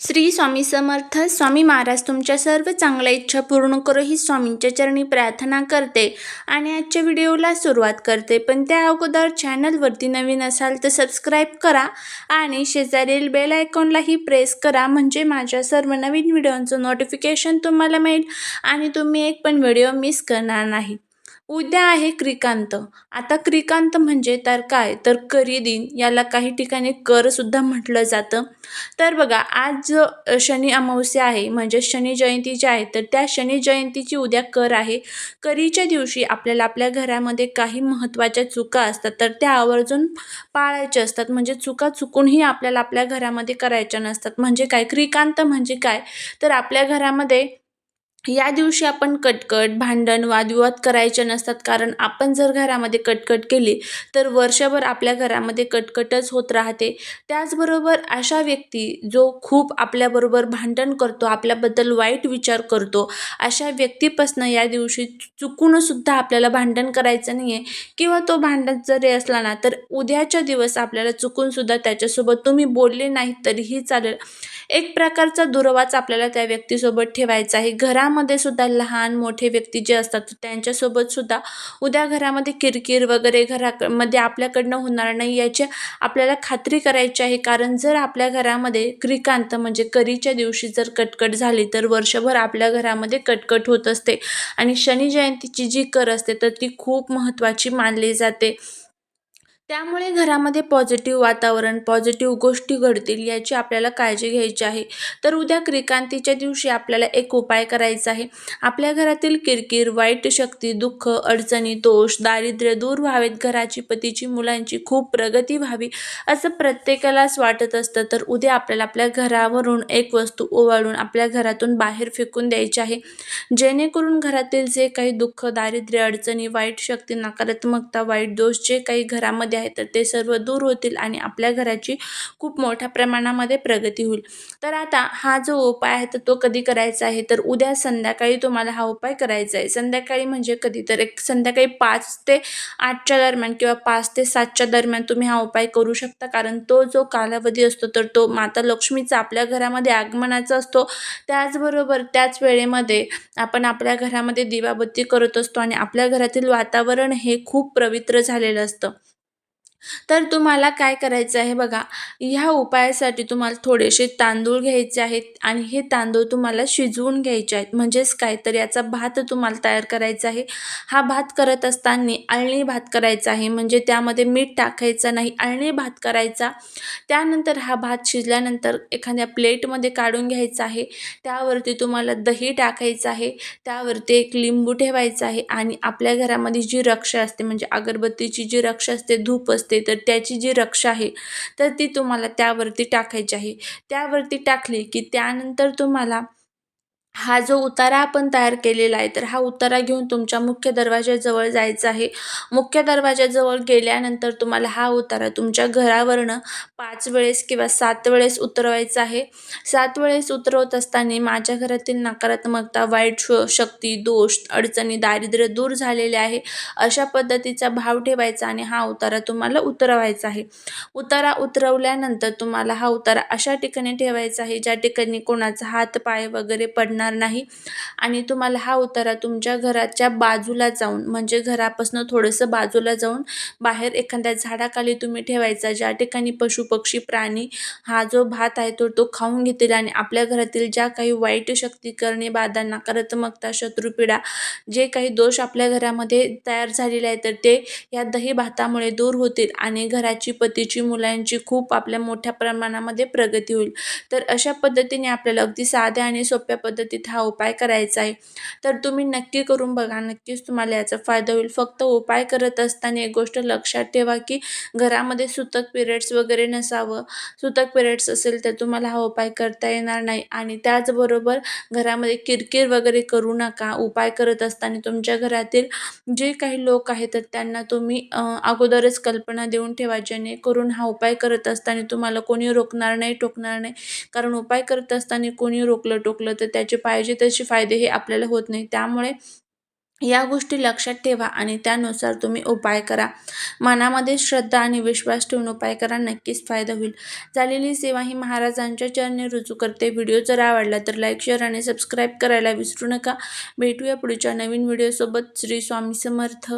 श्री स्वामी समर्थ स्वामी महाराज तुमच्या सर्व चांगल्या इच्छा पूर्ण करो ही स्वामींच्या चरणी प्रार्थना करते आणि आजच्या व्हिडिओला सुरुवात करते. पण त्या अगोदर चॅनलवरती नवीन असाल तर सबस्क्राईब करा आणि शेजारील बेल आयकॉनलाही प्रेस करा म्हणजे माझ्या सर्व नवीन व्हिडिओंचं नोटिफिकेशन तुम्हाला मिळेल आणि तुम्ही एक पण व्हिडिओ मिस करणार नाही. उद्या आहे क्रिकांत. आता क्रिकांत म्हणजे तर काय? तर करी दिन याला काही ठिकाणी करसुद्धा म्हटलं जातं. तर बघा आज जो शनी अमावस्या आहे म्हणजे शनी जयंती जी आहे तर त्या शनी जयंतीची उद्या कर आहे. करीच्या दिवशी आपल्याला आपल्या घरामध्ये काही महत्त्वाच्या चुका असतात तर त्या आवर्जून पाळायच्या असतात. म्हणजे चुका चुकूनही आपल्याला आपल्या घरामध्ये करायच्या नसतात. म्हणजे काय? क्रिकांत म्हणजे काय? तर आपल्या घरामध्ये या दिवशी आपण कटकट भांडण वादविवाद करायचे नसतात. कारण आपण जर घरामध्ये कटकट केली तर वर्षभर आपल्या घरामध्ये कटकटच होत राहते. त्याचबरोबर अशा व्यक्ती जो खूप आपल्याबरोबर भांडण करतो आपल्याबद्दल वाईट विचार करतो अशा व्यक्तीपासनं या दिवशी चुकूनसुद्धा आपल्याला भांडण करायचं नाही आहे किंवा तो भांडण जरी असला ना तर उद्याच्या दिवस आपल्याला चुकूनसुद्धा त्याच्यासोबत तुम्ही बोलले नाही तरीही चालेल. एक प्रकारचा दुरवाच आपल्याला त्या व्यक्तीसोबत ठेवायचा आहे. घरा घरामध्ये सुद्धा लहान मोठे व्यक्ती जे असतात त्यांच्यासोबत सुद्धा उद्या घरामध्ये किरकिर वगैरे घरामध्ये आपल्याकडनं होणार नाही याची आपल्याला खात्री करायची आहे. कारण जर आपल्या घरामध्ये क्रिकांत म्हणजे करीच्या दिवशी जर कटकट झाली तर वर्षभर आपल्या घरामध्ये कटकट होत असते. आणि शनी जयंतीची जी कर असते तर ती खूप महत्त्वाची मानली जाते. त्यामुळे घरामध्ये पॉझिटिव्ह वातावरण पॉझिटिव्ह गोष्टी घडतील याची आपल्याला काळजी घ्यायची आहे. तर उद्या क्रिकांतीच्या दिवशी आपल्याला एक उपाय करायचा आहे. आपल्या घरातील किरकिर वाईट शक्ती दुःख अडचणी दोष दारिद्र्य दूर व्हावेत. घराची पतीची मुलांची खूप प्रगती व्हावी असं प्रत्येकालाच वाटत असतं. तर उद्या आपल्याला आपल्या घरावरून एक वस्तू ओवाळून आपल्या घरातून बाहेर फेकून द्यायची आहे. जेणेकरून घरातील जे काही दुःख दारिद्र्य अडचणी वाईट शक्ती नकारात्मकता वाईट दोष जे काही घरामध्ये आहे तर ते सर्व दूर होतील आणि आपल्या घराची खूप मोठ्या प्रमाणामध्ये प्रगती होईल. तर आता हा जो उपाय आहे तर तो कधी करायचा आहे? तर उद्या संध्याकाळी तुम्हाला हा उपाय करायचा आहे. संध्याकाळी म्हणजे कधी? तर एक संध्याकाळी पाच ते आठच्या दरम्यान किंवा पाच ते सातच्या दरम्यान तुम्ही हा उपाय करू शकता. कारण तो जो कालावधी असतो तर तो माता लक्ष्मीचा आपल्या घरामध्ये आगमनाचा असतो. त्याचबरोबर त्याच वेळेमध्ये आपण आपल्या घरामध्ये दिवाबत्ती करत असतो आणि आपल्या घरातील वातावरण हे खूप पवित्र झालेलं असतं. तर तुम्हाला काय करायचं आहे बघा ह्या उपायासाठी तुम्हाला थोडेसे तांदूळ घ्यायचे आहेत आणि हे तांदूळ तुम्हाला शिजवून घ्यायचे आहेत. म्हणजेच काय तर याचा भात तुम्हाला तयार करायचा आहे. हा भात करत असताना अळणी भात करायचा आहे. म्हणजे त्यामध्ये मीठ टाकायचं नाही अळणी भात करायचा. त्यानंतर हा भात शिजल्यानंतर एखाद्या प्लेटमध्ये काढून घ्यायचा आहे. त्यावरती तुम्हाला दही टाकायचं आहे. त्यावरती एक लिंबू ठेवायचा आहे आणि आपल्या घरामध्ये जी रक्षा असते म्हणजे अगरबत्तीची जी रक्षा असते धूप असते असते तर त्याची जी रक्षा आहे तर ती तुम्हाला त्यावरती टाकायची आहे. त्यावरती टाकली की त्यानंतर तुम्हाला हा जो उतारा आपण तयार केलेला आहे तर हा उतारा घेऊन तुमच्या मुख्य दरवाजाजवळ जायचं आहे. मुख्य दरवाजाजवळ गेल्यानंतर तुम्हाला हा उतारा तुमच्या घरावरनं पाच वेळेस किंवा सात वेळेस उतरवायचा आहे. सात वेळेस उतरवत असताना माझ्या घरातील नकारात्मकता वाईट श शक्ती दोष अडचणी दारिद्र्य दूर झालेले आहे. अशा पद्धतीचा भाव ठेवायचा आणि हा उतारा तुम्हाला उतरवायचा आहे. उतारा उतरवल्यानंतर तुम्हाला हा उतारा अशा ठिकाणी ठेवायचा आहे ज्या ठिकाणी कोणाचा हात पाय वगैरे पडणार नाही. आणि तुम्हाला हा उतारा तुमच्या घराच्या बाजूला जाऊन म्हणजे घरापासून थोडंसं बाजूला जाऊन बाहेर एखाद्या झाडाखाली तुम्ही ठेवायचा ज्या ठिकाणी पशु पक्षी प्राणी हा जो भात आहे तो तो खाऊन घेतील आणि आपल्या घरातील ज्या काही वाईट शक्ती करणे बाधा नकारात्मकता शत्रुपीडा जे काही दोष आपल्या घरामध्ये तयार झालेले आहे तर ते या दही भातामुळे दूर होतील आणि घराची पतीची मुलांची खूप आपल्या मोठ्या प्रमाणामध्ये प्रगती होईल. तर अशा पद्धतीने आपल्याला अगदी साध्या आणि सोप्या पद्धती बाबतीत हा उपाय करायचा आहे. तर तुम्ही नक्की करून बघा नक्कीच तुम्हाला याचा फायदा होईल. फक्त उपाय करत असताना एक गोष्ट लक्षात ठेवा की घरामध्ये सुतक पिरियड्स वगैरे नसावं. सुतक पिरियड्स असेल तर तुम्हाला हा उपाय करता येणार नाही. आणि त्याचबरोबर घरामध्ये किरकिर वगैरे करू नका. उपाय करत असताना तुमच्या घरातील जे काही लोक आहेत तर त्यांना तुम्ही अगोदरच कल्पना देऊन ठेवा. जेणेकरून हा उपाय करत असताना तुम्हाला कोणी रोखणार नाही टोकणार नाही. कारण उपाय करत असताना कोणी रोकलं टोकलं तर त्याचे पाहिजे तसे फायदे हे आपल्याला होत नाही. त्यामुळे या गोष्टी लक्षात ठेवा आणि त्यानुसार तुम्ही उपाय करा. मनामध्ये श्रद्धा आणि विश्वास ठेवून उपाय करा नक्कीच फायदा होईल. झालेली सेवा ही महाराजांच्या चरणी रुजू करते. व्हिडिओ जर आवडला तर लाईक शेअर आणि सबस्क्राईब करायला विसरू नका. भेटूया पुढच्या नवीन व्हिडिओसोबत. श्री स्वामी समर्थ.